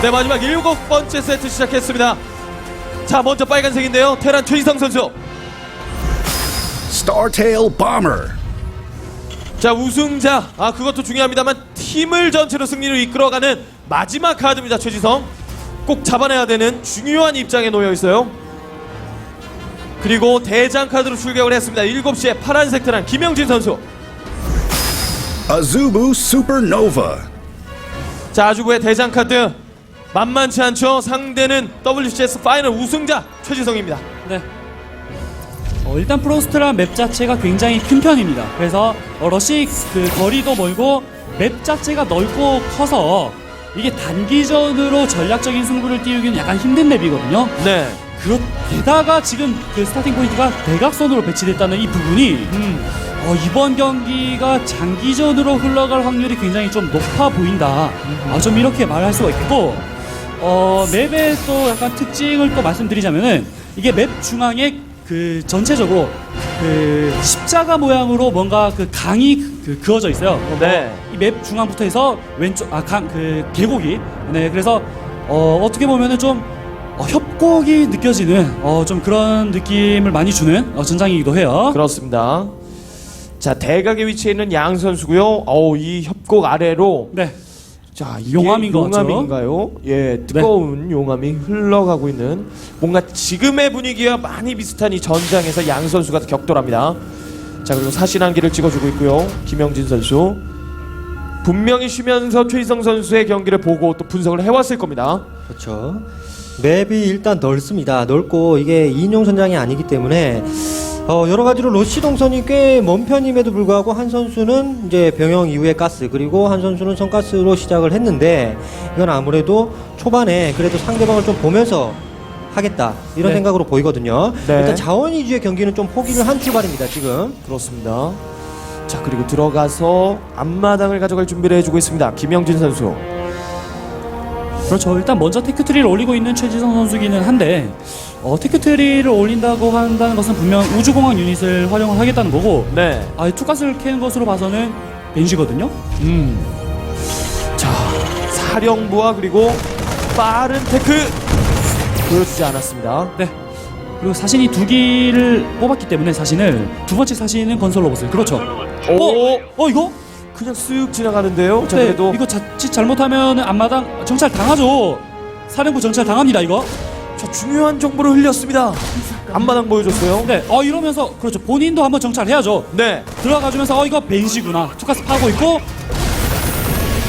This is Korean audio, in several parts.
네 마지막 일곱 번째 세트 시작했습니다. 자 먼저 빨간색인데요. 테란 최희성 선수. Startail Bomber. 자 우승자 아 그것도 중요합니다만 팀을 전체로 승리로 이끌어가는 마지막 카드입니다. 최지성 꼭 잡아내야 되는 중요한 입장에 놓여 있어요. 그리고 대장 카드로 출격을 했습니다. 7시에 파란색 테란 김영진 선수. Azubu Supernova. 자 아주부의 대장 카드 만만치 않죠. 상대는 WCS 파이널 우승자 최지성입니다. 네. 어, 일단 프로스트란 맵 자체가 굉장히 큰 편입니다. 그래서 어, 러시 그 거리도 멀고 맵 자체가 넓고 커서 이게 단기전으로 전략적인 승부를 띄우기는 약간 힘든 맵이거든요. 네. 그렇 게다가 지금 그 스타팅 포인트가 대각선으로 배치됐다는 이 부분이 어, 이번 경기가 장기전으로 흘러갈 확률이 굉장히 좀 높아 보인다. 아, 좀 이렇게 말할 수가 있고 어, 맵의 또 약간 특징을 또 말씀드리자면은 이게 맵 중앙에 그 전체적으로 그 십자가 모양으로 뭔가 그 강이 그 그어져 있어요. 네. 이맵 중앙부터 해서 왼쪽 아 강 그 계곡이 네 그래서 어 어떻게 보면은 좀 어, 협곡이 느껴지는 어 좀 그런 느낌을 많이 주는 어, 전장이기도 해요. 그렇습니다. 자 대각에 위치해 있는 양 선수고요. 어우 이 협곡 아래로 네. 자 이게 용암인 것 같죠? 용암인가요? 예 뜨거운 용암이 흘러가고 있는 뭔가 지금의 분위기와 많이 비슷한 이 전장에서 양 선수가 격돌합니다. 자 그리고 사신 한기를 찍어주고 있고요. 김영진 선수 분명히 쉬면서 최희성 선수의 경기를 보고 또 분석을 해왔을 겁니다. 그렇죠. 맵이 일단 넓습니다. 넓고 이게 2인용 전장이 아니기 때문에 어, 여러 가지로 러시 동선이 꽤 먼 편임에도 불구하고 한 선수는 이제 병영 이후에 가스 그리고 한 선수는 선가스로 시작을 했는데 이건 아무래도 초반에 그래도 상대방을 좀 보면서 하겠다 이런 네. 생각으로 보이거든요. 네. 일단 자원 위주의 경기는 좀 포기를 한 출발입니다. 지금. 그렇습니다. 자 그리고 들어가서 앞마당을 가져갈 준비를 해주고 있습니다. 김영진 선수. 그렇죠. 일단 먼저 테크트리를 올리고 있는 최지성 선수기는 한데 어, 테크트리를 올린다고 한다는 것은 분명 우주공항 유닛을 활용을 하겠다는 거고 네. 아, 투가스를 캐는 것으로 봐서는 벤시거든요. 음. 자, 사령부와 그리고 빠른 테크 보여주지 않았습니다. 네. 그리고 사신이 두 기를 뽑았기 때문에 사신을 두 번째 사신은 건설 로봇을 그렇죠. 오, 어, 어 이거? 그냥 쓱 지나가는데요. 자, 네, 그래도 이거 자칫 잘못하면 앞마당 정찰 당하죠. 사령부 정찰 당합니다 이거. 자, 중요한 정보를 흘렸습니다. 앞마당 보여줬어요. 네, 어 이러면서 그렇죠. 본인도 한번 정찰해야죠. 네. 들어가주면서 어 이거 벤시구나. 투가스 파고 있고.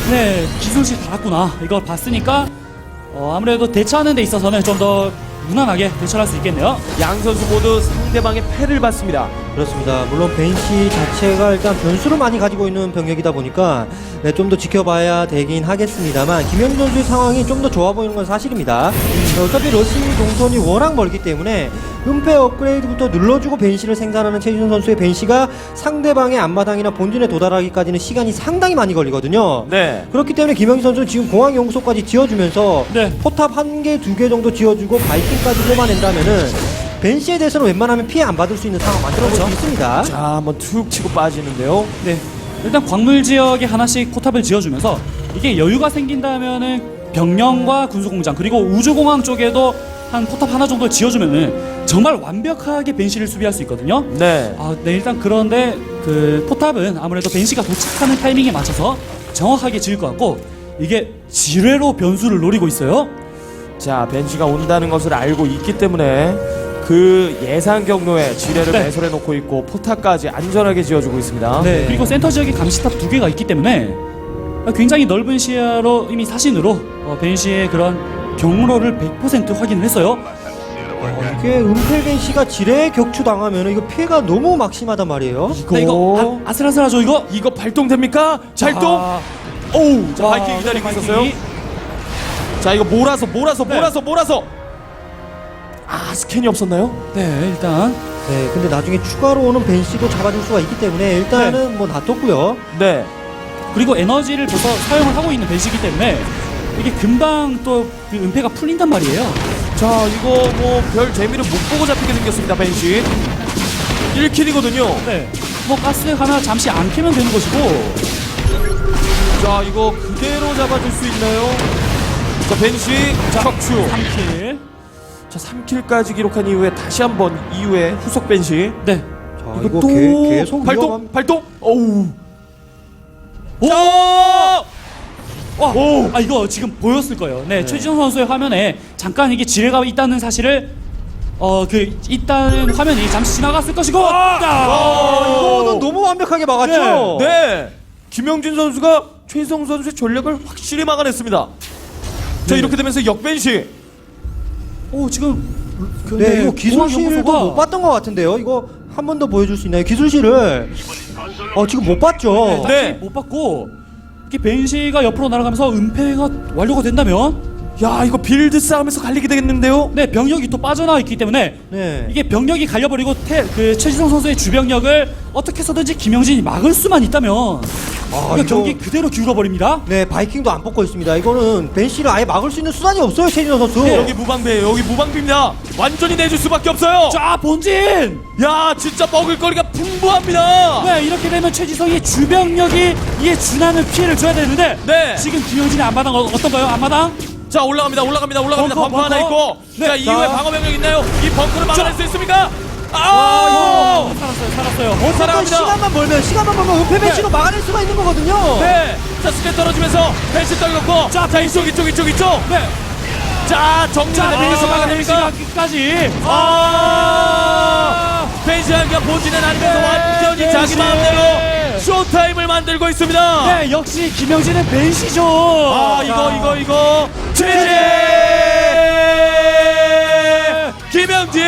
네, 기술실 달았구나. 이걸 봤으니까 어, 아무래도 대처하는 데 있어서는 좀 더 무난하게 대처할 수 있겠네요. 양 선수 모두 상대방의 패를 받습니다. 그렇습니다. 물론 벤시 자체가 일단 변수를 많이 가지고 있는 병력이다 보니까 네, 좀 더 지켜봐야 되긴 하겠습니다만 김영준 선수의 상황이 좀 더 좋아 보이는 건 사실입니다. 네, 어차피 러시 동선이 워낙 멀기 때문에 은폐 업그레이드부터 눌러주고 벤시를 생산하는 최준 선수의 벤시가 상대방의 앞마당이나 본진에 도달하기까지는 시간이 상당히 많이 걸리거든요. 네. 그렇기 때문에 김영희 선수는 지금 공항 연구소까지 지어주면서 네. 포탑 한 개, 두 개 정도 지어주고 바이킹까지 뽑아낸다면은 벤시에 대해서는 웬만하면 피해 안 받을 수 있는 상황 만들어볼 수 있습니다. 자, 한번 툭 치고 빠지는데요. 네. 일단 광물 지역에 하나씩 포탑을 지어주면서 이게 여유가 생긴다면은 병령과 군수공장 그리고 우주공항 쪽에도 한 포탑 하나 정도 지어주면은 정말 완벽하게 벤시를 수비할 수 있거든요. 네. 아, 네 일단 그런데 그 포탑은 아무래도 벤시가 도착하는 타이밍에 맞춰서 정확하게 지을 것 같고 이게 지뢰로 변수를 노리고 있어요. 자, 벤치가 온다는 것을 알고 있기 때문에 그 예상 경로에 지뢰를 네. 매설해 놓고 있고 포탑까지 안전하게 지어주고 있습니다. 네. 그리고 센터 지역에 감시탑 두 개가 있기 때문에 굉장히 넓은 시야로 이미 사신으로 어, 벤시의 그런 경로를 100% 확인을 했어요. 어, 이게 은펠 벤시가 지뢰에 격추 당하면 이거 피해가 너무 막심하단 말이에요. 네, 이거 아, 아슬아슬하죠 이거? 이거 발동됩니까? 발동? 아, 오우, 자, 와, 바이킹 기다리고 바이킹이. 있었어요. 자, 이거 몰아서, 몰아서, 네. 몰아서, 몰아서. 아, 스캔이 없었나요? 네 일단 네, 근데 나중에 추가로 오는 벤시도 잡아줄 수가 있기 때문에 일단은 뭐 놔뒀고요. 네. 그리고 에너지를 벌써 사용을 하고 있는 벤시기 때문에 이게 금방 또그 은폐가 풀린단 말이에요. 자, 이거 뭐 별 재미를 못 보고 잡히게 생겼습니다, 벤시. 1킬이거든요. 네. 뭐 가스 하나 잠시 안 켜면 되는 것이고 자, 이거 그대로 잡아줄 수 있나요? 자, 벤시 척추. 3킬. 자, 3킬까지 기록한 이후에 다시 한번 이후에 후속 벤시. 네. 자, 이거 이거 또 개- 계속 발동, 위험한- 발동. 어우. 오! 자! 와, 오! 아 이거 지금 보였을 거예요. 네, 최지성 선수의 화면에 잠깐 이게 지뢰가 있다는 사실을 어 그 있다는 화면이 잠시 지나갔을 것이고. 아! 이거는 너무 완벽하게 막았죠. 네. 김영진 선수가 최성 선수의 전략을 확실히 막아냈습니다. 자, 네. 이렇게 되면서 역벤시. 오 지금 네, 이거 기술실도 못 봤던 것 같은데요. 이거 한 번 더 보여줄 수 있나요? 기술실을 어 지금 못 봤죠. 네. 못 받고 이게 벤시가 옆으로 날아가면서 은폐가 완료가 된다면 야, 이거 빌드 싸움에서 갈리게 되겠는데요? 네 병력이 또 빠져나와 있기 때문에 네. 이게 병력이 갈려버리고 태, 그 최지성 선수의 주병력을 어떻게 해서든지 김영진이 막을 수만 있다면 아, 이거 경기 그대로 기울어 버립니다. 네, 바이킹도 안 뽑고 있습니다. 이거는 벤시를 아예 막을 수 있는 수단이 없어요, 최진호 선수. 네, 여기 무방비예요. 여기 무방비입니다. 완전히 내줄 수밖에 없어요. 자 본진 야, 진짜 먹을 거리가 풍부합니다. 네 이렇게 되면 최지성이 주병력이 이에 준하는 피해를 줘야 되는데 네. 지금 김영진의 앞마당 어- 어떤가요 앞마당? 자, 올라갑니다. 올라갑니다. 올라갑니다. 벙커, 벙커, 하나 벙커. 있고. 네, 자, 이후에 자. 방어 병력 있나요? 이 벙커를 막아낼 수 있습니까? 아, 아! 살았어요 살았어요 못 어쨌든 살아갑니다. 시간만 벌면 시간만 벌면 은폐 벤시로 막아낼 수가 있는 거거든요. 네. 자, 스캔 떨어지면서 펜시 떨궜고. 자, 자, 이쪽, 이쪽, 이쪽, 이쪽. 네. 자, 정리가 됩니까? 아, 막아냅니까? 끝까지 아! 펜시 한기가 본진은 아니면서 완전히. 자기 마음대로 쇼타임을 만들고 있습니다. 네 역시 김영진은 벤시죠 아 이거 이거 이거 최재 김영지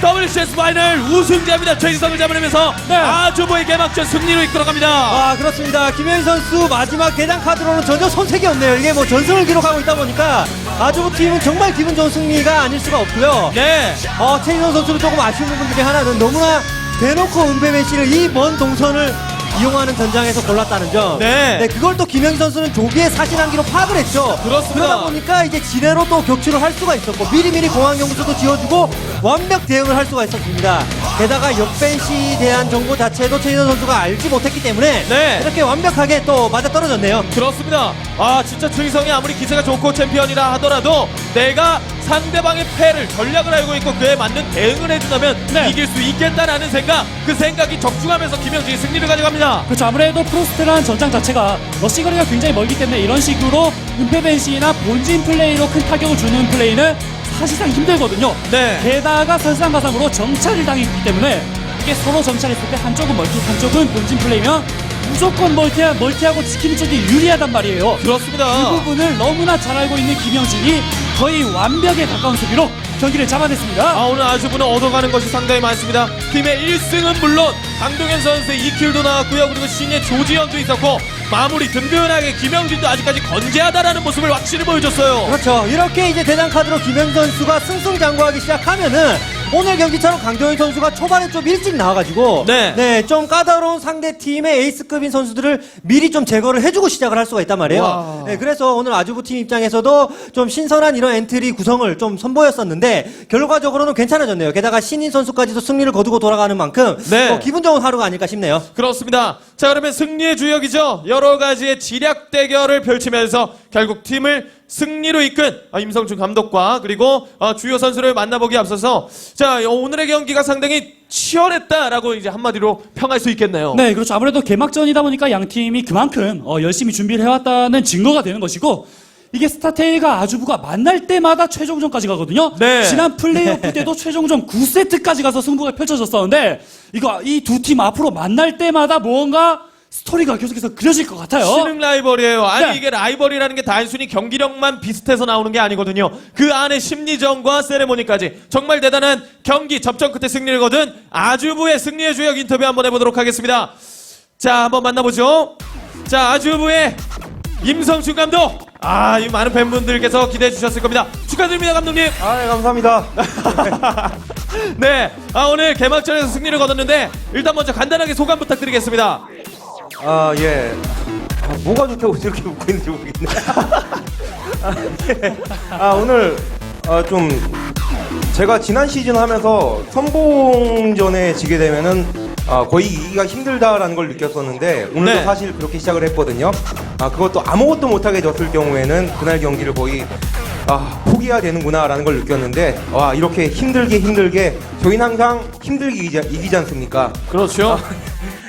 WCS 파이널 우승자입니다 최지성을 잡아내면서 네. 아주보의 개막전 승리로 이끌어갑니다 아 그렇습니다. 김현 선수 마지막 대장 카드로는 전혀 손색이 없네요. 이게 뭐 전승을 기록하고 있다 보니까 아주 팀은 정말 기분 좋은 승리가 아닐 수가 없고요. 네 어, 최인선 선수는 조금 아쉬운 부분 중에 하나는 너무나 대놓고 은폐 메시를 이 먼 동선을 이용하는 전장에서 골랐다는 점. 네. 그걸 또 김영희 선수는 조기에 사실 한기로 파악을 했죠. 그렇습니다. 그러다 보니까 이제 지뢰로 또 격추를 할 수가 있었고 미리미리 공항 연구소도 지어주고 완벽 대응을 할 수가 있었습니다. 게다가 역벤시에 대한 정보 자체도 최인선 선수가 알지 못했기 때문에 네. 이렇게 완벽하게 또 맞아 떨어졌네요. 그렇습니다 아 진짜 최지성이 아무리 기세가 좋고 챔피언이라 하더라도 내가 상대방의 패를 전략을 알고 있고 그에 맞는 대응을 해준다면 네. 이길 수 있겠다라는 생각 그 생각이 적중하면서 김영진이 승리를 가져갑니다 그렇죠 아무래도 프로스트란 전장 자체가 러시 거리가 굉장히 멀기 때문에 이런 식으로 은폐 벤시나 본진 플레이로 큰 타격을 주는 플레이는 사실상 힘들거든요 네. 게다가 설상가상으로 정찰을 당했기 때문에 이게 서로 정찰했을 때 한쪽은 멀티 한쪽은 본진 플레이면 무조건 멀티, 멀티하고 지키는 쪽이 유리하단 말이에요 그렇습니다 그 부분을 너무나 잘 알고 있는 김영진이 거의 완벽에 가까운 수비로 경기를 잡아냈습니다. 아 오늘 아주분은 얻어가는 것이 상당히 많습니다. 팀의 1승은 물론 강동현 선수의 2킬도 나왔고요. 그리고 신예 조지현도 있었고 마무리 든든하게 김영진도 아직까지 건재하다라는 모습을 확실히 보여줬어요. 그렇죠. 이렇게 이제 대장 카드로 김현 선수가 승승장구하기 시작하면은 오늘 경기처럼 강정희 선수가 초반에 좀 일찍 나와가지고 네. 좀 까다로운 상대 팀의 에이스급인 선수들을 미리 좀 제거를 해주고 시작을 할 수가 있단 말이에요. 와. 네, 그래서 오늘 아주부 팀 입장에서도 좀 신선한 이런 엔트리 구성을 좀 선보였었는데 결과적으로는 괜찮아졌네요. 게다가 신인 선수까지도 승리를 거두고 돌아가는 만큼 네. 어, 기분 좋은 하루가 아닐까 싶네요. 그렇습니다. 자 그러면 승리의 주역이죠. 여러 가지의 지략 대결을 펼치면서 결국 팀을 승리로 이끈 아, 임성준 감독과 그리고 어, 주요 선수를 만나보기 앞서서 자 어, 오늘의 경기가 상당히 치열했다라고 이제 한마디로 평할 수 있겠네요. 네, 그렇죠. 아무래도 개막전이다 보니까 양 팀이 그만큼 어, 열심히 준비를 해왔다는 증거가 되는 것이고 이게 스타테이가 아주부가 만날 때마다 최종전까지 가거든요. 네. 지난 플레이오프 때도 최종전 9세트까지 가서 승부가 펼쳐졌었는데 이거 이 두 팀 앞으로 만날 때마다 뭔가 스토리가 계속해서 그려질 것 같아요. 신흥 라이벌이에요. 아니 네. 이게 라이벌이라는 게 단순히 경기력만 비슷해서 나오는 게 아니거든요. 그 안에 심리전과 세레모니까지 정말 대단한 경기 접전 끝에 승리를 거둔 아주부의 승리의 주역 인터뷰 한번 해보도록 하겠습니다. 자 한번 만나보죠. 자 아주부의 임성춘 감독. 아, 이 많은 팬분들께서 기대해 주셨을 겁니다. 축하드립니다, 감독님. 아, 네, 감사합니다. 네, 아, 오늘 개막전에서 승리를 거뒀는데 일단 먼저 간단하게 소감 부탁드리겠습니다. 아, 예. 아, 뭐가 좋다고 이렇게 웃고 있는지 모르겠네. 아, 예. 아, 오늘 아, 좀 제가 지난 시즌 하면서 선봉전에 지게 되면은 아, 거의 이기가 힘들다라는 걸 느꼈었는데 오늘도 네. 사실 그렇게 시작을 했거든요. 아, 그것도 아무것도 못하게 졌을 경우에는 그날 경기를 거의 아, 포기해야 되는구나라는 걸 느꼈는데 와 이렇게 힘들게 힘들게 저희는 항상 힘들게 이기지, 이기지 않습니까? 그렇죠.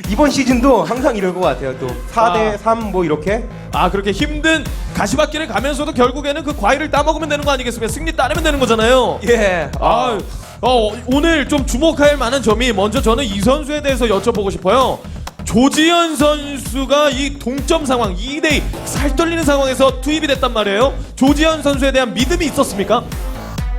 이번 시즌도 항상 이럴 것 같아요. 또 4대 3 뭐 이렇게 아 그렇게 힘든 가시밭길을 가면서도 결국에는 그 과일을 따먹으면 되는 거 아니겠습니까? 승리 따내면 되는 거잖아요. 예. 아, 어, 오늘 좀 주목할 만한 점이 먼저 저는 이 선수에 대해서 여쭤보고 싶어요. 조지현 선수가 이 동점 상황 2대2 살 떨리는 상황에서 투입이 됐단 말이에요. 조지현 선수에 대한 믿음이 있었습니까?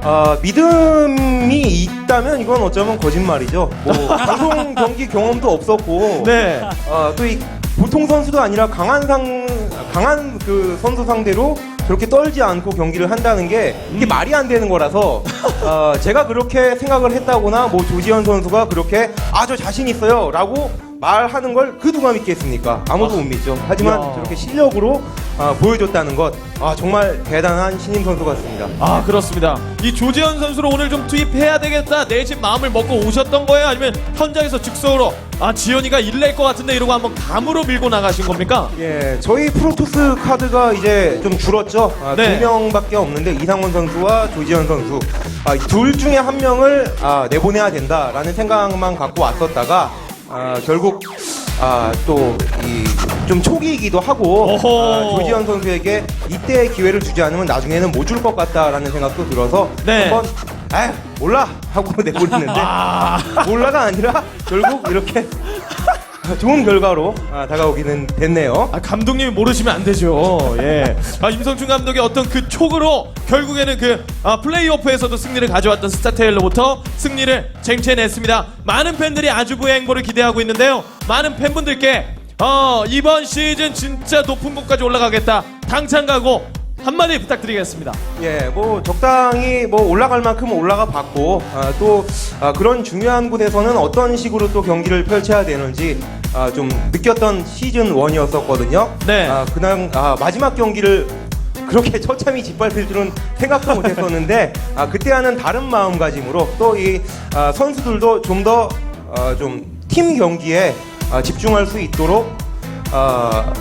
아, 믿음이 있다면 이건 어쩌면 거짓말이죠. 뭐 방송 경기 경험도 없었고 네. 아, 또이 보통 선수도 아니라 강한 상 강한 그 선수 상대로 저렇게 떨지 않고 경기를 한다는 게 이게 말이 안 되는 거라서 아, 제가 그렇게 생각을 했다거나 뭐 조지현 선수가 그렇게 아 저 자신 있어요라고 말하는 걸 그 누가 믿겠습니까? 아무도 못 믿죠. 하지만 야. 저렇게 실력으로 아, 보여줬다는 것, 아, 정말 대단한 신인 선수 같습니다. 아 그렇습니다. 이 조지현 선수를 오늘 좀 투입해야 되겠다 내심 마음을 먹고 오셨던 거예요? 아니면 현장에서 즉석으로 아 지현이가 일낼 것 같은데 이러고 한번 감으로 밀고 나가신 겁니까? 예, 저희 프로토스 카드가 이제 좀 줄었죠. 아, 네. 두 명밖에 없는데 이상원 선수와 조지현 선수 아, 이둘 중에 한 명을 아, 내보내야 된다라는 생각만 갖고 왔었다가 아, 결국 아, 또이좀 초기이기도 하고. 아, 조지현 선수에게 이때의 기회를 주지 않으면 나중에는 못 줄 것 같다라는 생각도 들어서 네. 한번 아 몰라 하고 내보냈는데 아. 몰라가 아니라 결국 이렇게 좋은 결과로 아, 다가오기는 됐네요. 아, 감독님이 모르시면 안 되죠. 예. 아, 임성춘 감독의 어떤 그 촉으로 결국에는 그 아, 플레이오프에서도 승리를 가져왔던 스타테일로부터 승리를 쟁취해냈습니다. 많은 팬들이 아주부의 행보를 기대하고 있는데요. 많은 팬분들께 어, 이번 시즌 진짜 높은 곳까지 올라가겠다. 당찬 가고 한마디 부탁드리겠습니다. 예, 뭐 적당히 뭐 올라갈 만큼 올라가 봤고 아, 또 아, 그런 중요한 곳에서는 어떤 식으로 또 경기를 펼쳐야 되는지 아, 좀 느꼈던 시즌 1이었었거든요. 네. 아, 그냥 아, 마지막 경기를 그렇게 처참히 짓밟힐 줄은 생각도 못했었는데 아, 그때와는 다른 마음가짐으로 또이 선수들도 좀 더 좀 팀 경기에 아, 집중할 수 있도록 아,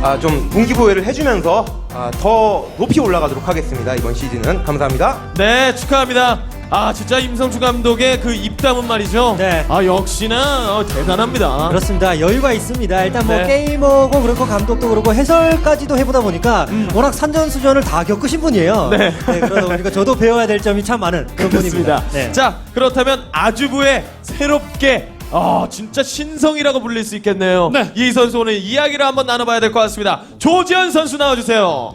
아, 좀 동기부여를 해주면서 아, 더 높이 올라가도록 하겠습니다. 이번 시즌은 감사합니다. 네, 축하합니다. 아, 진짜 임성춘 감독의 그 입담은 말이죠. 네. 아, 역시나 어, 대단합니다. 그렇습니다. 여유가 있습니다. 일단 뭐 네. 게이머고 그렇고 감독도 그렇고 해설까지도 해보다 보니까 워낙 산전수전을 다 겪으신 분이에요. 네. 그러다 보니까 저도 배워야 될 점이 참 많은 그런 그렇습니다. 분입니다. 네. 자, 그렇다면 아주부의 새롭게 아 진짜 신성이라고 불릴 수 있겠네요. 네. 이 선수 오늘 이야기를 한번 나눠봐야 될 것 같습니다. 조지현 선수 나와주세요.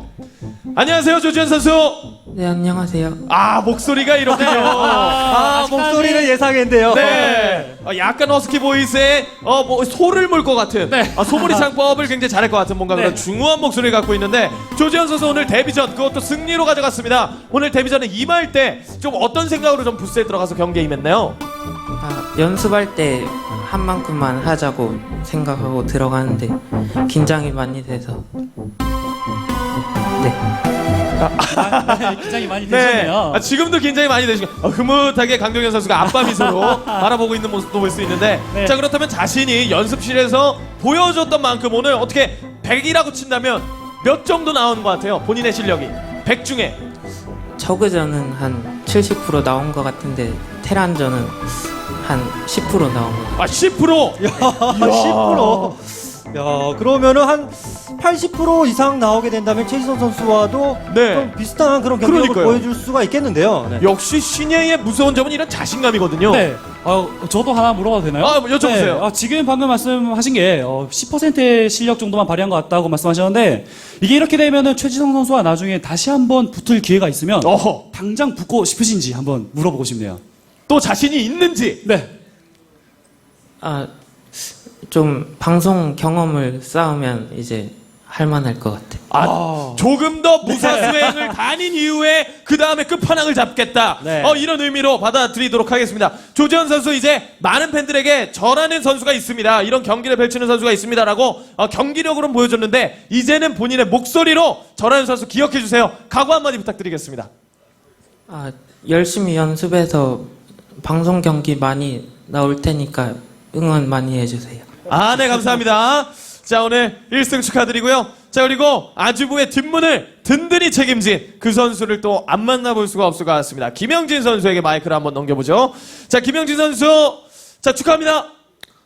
안녕하세요, 조지현 선수. 네 안녕하세요. 아 목소리가 이렇군요. 아, 아직까지- 목소리를 예상했는데요. 네, 어, 약간 허스키 보이스에 어 뭐 소를 물 것 같은 네. 아, 소머리 창법을 굉장히 잘할 것 같은 뭔가 네. 그런 중후한 목소리를 갖고 있는데 조지현 선수 오늘 데뷔전 그것도 승리로 가져갔습니다. 오늘 데뷔전에 임할 때 좀 어떤 생각으로 좀 부스에 들어가서 경기에 임했나요? 아, 연습할 때 한 만큼만 하자고 생각하고 들어가는데 긴장이 많이 돼서 네. 네, 굉장히 많이 네. 되셨네요. 아, 지금도 굉장히 많이 되시고 어, 흐뭇하게 강동현 선수가 아빠 미소로 바라보고 있는 모습도 볼 수 있는데 네. 자 그렇다면 자신이 연습실에서 보여줬던 만큼 오늘 어떻게 100이라고 친다면 몇 정도 나오는 것 같아요? 본인의 실력이 100 중에 저그전은 한 70% 나온 것 같은데 테란전은 한 10% 나온 것 같아요. 아 10%! 10%. 야, 그러면은 한 80% 이상 나오게 된다면 최지성 선수와도 네. 좀 비슷한 그런 경기력을 그러니까요. 보여줄 수가 있겠는데요. 네. 역시 신예의 무서운 점은 이런 자신감이거든요. 네. 어, 저도 하나 물어봐도 되나요? 아, 여쭤보세요. 네. 아, 지금 방금 말씀하신 게 어, 10%의 실력 정도만 발휘한 것 같다고 말씀하셨는데 이게 이렇게 되면은 최지성 선수와 나중에 다시 한번 붙을 기회가 있으면 어허. 당장 붙고 싶으신지 한번 물어보고 싶네요. 또 자신이 있는지 네. 아, 좀 방송 경험을 쌓으면 이제 할만할 것 같아요. 아, 조금 더 무사 수행을 다닌 이후에 그 다음에 끝판왕을 잡겠다. 네. 어, 이런 의미로 받아들이도록 하겠습니다. 조지현 선수 이제 많은 팬들에게 전하는 선수가 있습니다. 이런 경기를 펼치는 선수가 있습니다라고 어, 경기력으로는 보여줬는데 이제는 본인의 목소리로 전하는 선수 기억해 주세요. 각오 한마디 부탁드리겠습니다. 아, 열심히 연습해서 방송 경기 많이 나올 테니까 응원 많이 해주세요. 아, 네, 감사합니다. 자, 오늘 1승 축하드리고요. 자, 그리고 아주부의 뒷문을 든든히 책임진 그 선수를 또 안 만나볼 수가 없을 것 같습니다. 김영진 선수에게 마이크를 한번 넘겨보죠. 자, 김영진 선수. 자, 축하합니다.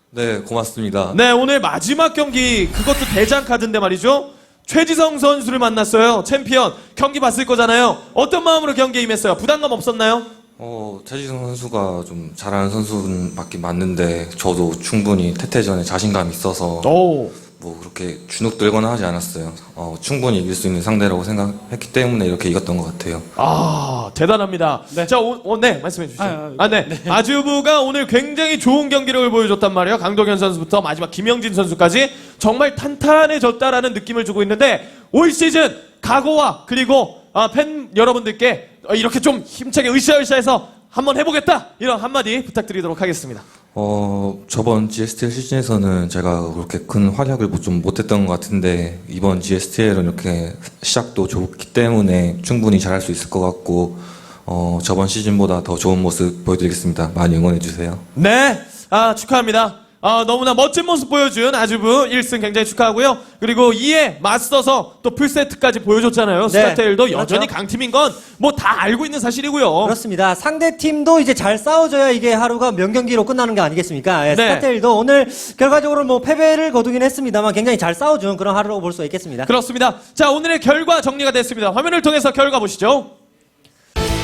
네, 고맙습니다. 네, 오늘 마지막 경기, 그것도 대장 카드인데 말이죠. 최지성 선수를 만났어요. 챔피언. 경기 봤을 거잖아요. 어떤 마음으로 경기에 임했어요? 부담감 없었나요? 어, 최지성 선수가 좀 잘하는 선수는 맞긴 맞는데 저도 충분히 태태전에 자신감이 있어서 오. 뭐 그렇게 주눅 들거나 하지 않았어요. 어, 충분히 이길 수 있는 상대라고 생각했기 때문에 이렇게 이겼던 것 같아요. 아 대단합니다. 네. 자, 오, 오, 네 말씀해 주시죠. 아, 아, 네. 아주부가 오늘 굉장히 좋은 경기력을 보여줬단 말이에요. 강동현 선수부터 마지막 김영진 선수까지 정말 탄탄해졌다라는 느낌을 주고 있는데 올 시즌 각오와 그리고 아, 팬 여러분들께 어, 이렇게 좀 힘차게 으쌰으쌰해서 한번 해보겠다 이런 한마디 부탁드리도록 하겠습니다. 어, 저번 GSTL 시즌에서는 제가 그렇게 큰 활약을 못- 좀 못했던 것 같은데 이번 GSTL은 이렇게 시작도 좋기 때문에 충분히 잘할 수 있을 것 같고 어, 저번 시즌보다 더 좋은 모습 보여드리겠습니다. 많이 응원해 주세요. 네, 아, 축하합니다. 아, 너무나 멋진 모습 보여준 아주부 1승 굉장히 축하하고요. 그리고 이에 맞서서 또 풀세트까지 보여줬잖아요. 스타테일도 그렇죠. 여전히 강팀인 건 뭐 다 알고 있는 사실이고요. 그렇습니다. 상대 팀도 이제 잘 싸워줘야 이게 하루가 명경기로 끝나는 게 아니겠습니까? 예, 네. 스타테일도 오늘 결과적으로 뭐 패배를 거두긴 했습니다만 굉장히 잘 싸워준 그런 하루라고 볼 수 있겠습니다. 그렇습니다. 자, 오늘의 결과 정리가 됐습니다. 화면을 통해서 결과 보시죠.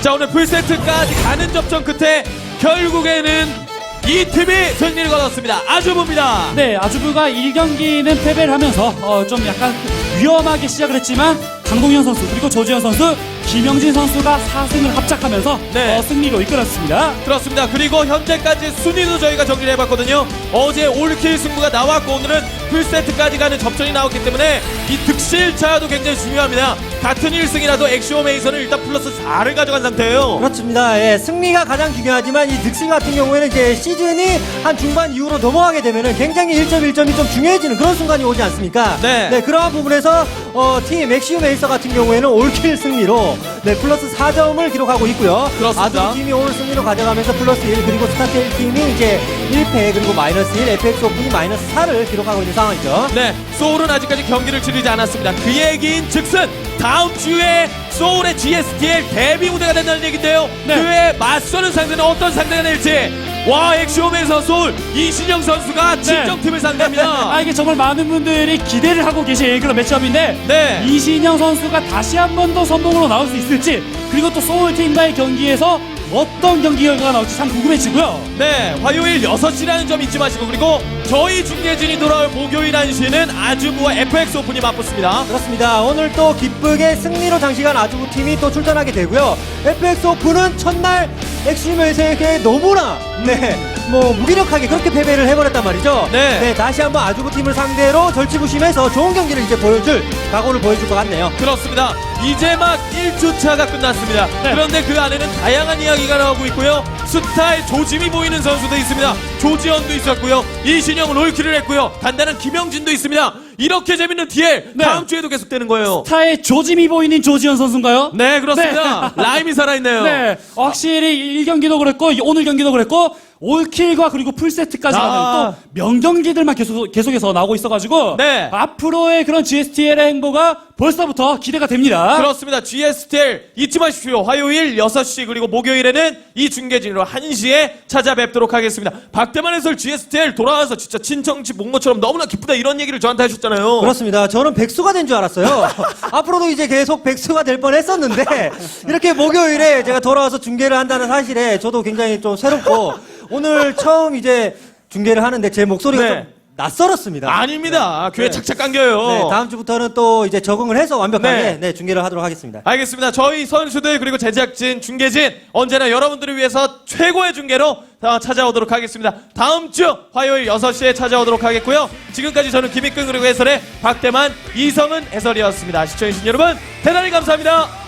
자, 오늘 풀세트까지 가는 접전 끝에 결국에는 이 팀이 승리를 거뒀습니다. 아주부입니다. 네, 아주부가 1경기는 패배를 하면서 어, 좀 약간 위험하게 시작을 했지만 강동현 선수 그리고 조지현 선수, 김영진 선수가 4승을 합작하면서 네. 어, 승리로 이끌었습니다. 그렇습니다. 그리고 현재까지 순위도 저희가 정리를 해봤거든요. 어제 올킬 승부가 나왔고 오늘은 풀세트까지 가는 접전이 나왔기 때문에 이 득실차도 굉장히 중요합니다. 같은 1승이라도 엑시오메이선을 일단 플러스 4를 가져간 상태예요. 그렇습니다. 예, 승리가 가장 중요하지만 이 득실 같은 경우에는 이제 시즌이 한 중반 이후로 넘어가게 되면은 굉장히 1점 1점이 좀 중요해지는 그런 순간이 오지 않습니까? 네. 그러한 부분에서 어, 팀 엑시움 에이서 같은 경우에는 올킬 승리로 네, 플러스 4점을 기록하고 있고요. 그렇습니다. 아두 팀이 오늘 승리로 가져가면서 플러스 1 그리고 스타테일 팀이 이제 1패 그리고 마이너스 1, FX 오픈이 마이너스 4를 기록하고 있는 상황이죠. 네, 소울은 아직까지 경기를 치르지 않았습니다. 그 얘기인 즉슨 다음 주에 소울의 GSTL 데뷔 무대가 된다는 얘긴데요. 네. 그에 맞서는 상대는 어떤 상대가 될지. 와, 엑시오메에서 소울 이신영 선수가 친정팀을 상대합니다. 아 이게 정말 많은 분들이 기대를 하고 계신 그런 매치업인데 네. 이신영 선수가 다시 한 번 더 선봉으로 나올 수 있을지 그리고 또 소울팀과의 경기에서 어떤 경기 결과가 나올지 참 궁금해지고요. 네, 화요일 6시라는 점 잊지 마시고 그리고 저희 중계진이 돌아올 목요일 1시는 아주부와 FX 오픈이 맞붙습니다. 그렇습니다. 오늘 또 기쁘게 승리로 장식한 아주부 팀이 또 출전하게 되고요. FX 오픈은 첫날 엑시메이스에게 너무나 네, 뭐 무기력하게 그렇게 패배를 해버렸단 말이죠. 네. 다시 한번 아주부 팀을 상대로 절치부심해서 좋은 경기를 이제 보여줄 각오를 보여줄 것 같네요. 그렇습니다. 이제 막 1주차가 끝났습니다. 네. 그런데 그 안에는 다양한 이야기가 나오고 있고요. 스타의 조짐이 보이는 선수도 있습니다. 조지현도 있었고요. 이신영 롤킬을 했고요. 단단한 김영진도 있습니다. 이렇게 재밌는 DL 네. 다음 주에도 계속되는 거예요. 타의 조짐이 보이는 조지현 선수인가요? 네, 그렇습니다. 라임이 살아있네요. 네, 확실히 1경기도 그랬고 오늘 경기도 그랬고 올킬과 그리고 풀세트까지 아. 가면 또 명경기들만 계속, 계속해서 나오고 있어가지고 네. 앞으로의 그런 GSTL의 행보가 벌써부터 기대가 됩니다. 그렇습니다. GSTL 잊지 마십시오. 화요일 6시 그리고 목요일에는 이 중계진으로 1시에 찾아뵙도록 하겠습니다. 박대만 해설 GSTL 돌아와서 진짜 친정집 온 것처럼 너무나 기쁘다 이런 얘기를 저한테 하셨잖아요. 그렇습니다. 저는 백수가 된 줄 알았어요. 앞으로도 이제 계속 백수가 될 뻔 했었는데, 이렇게 목요일에 제가 돌아와서 중계를 한다는 사실에 저도 굉장히 좀 새롭고, 오늘 처음 이제 중계를 하는데 제 목소리가 네. 좀 낯설었습니다. 아닙니다. 귀에 네. 착착 감겨요. 네, 다음 주부터는 또 이제 적응을 해서 완벽하게 네. 네, 중계를 하도록 하겠습니다. 알겠습니다. 저희 선수들 그리고 제작진, 중계진 언제나 여러분들을 위해서 최고의 중계로 어, 찾아오도록 하겠습니다. 다음 주 화요일 6시에 찾아오도록 하겠고요. 지금까지 저는 김익근 그리고 해설의 박대만, 이성은 해설이었습니다. 시청해주신 여러분 대단히 감사합니다.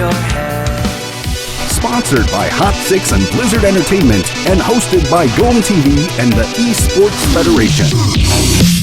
your head. Sponsored by Hot Six and Blizzard Entertainment and hosted by Gome TV and the Esports Federation.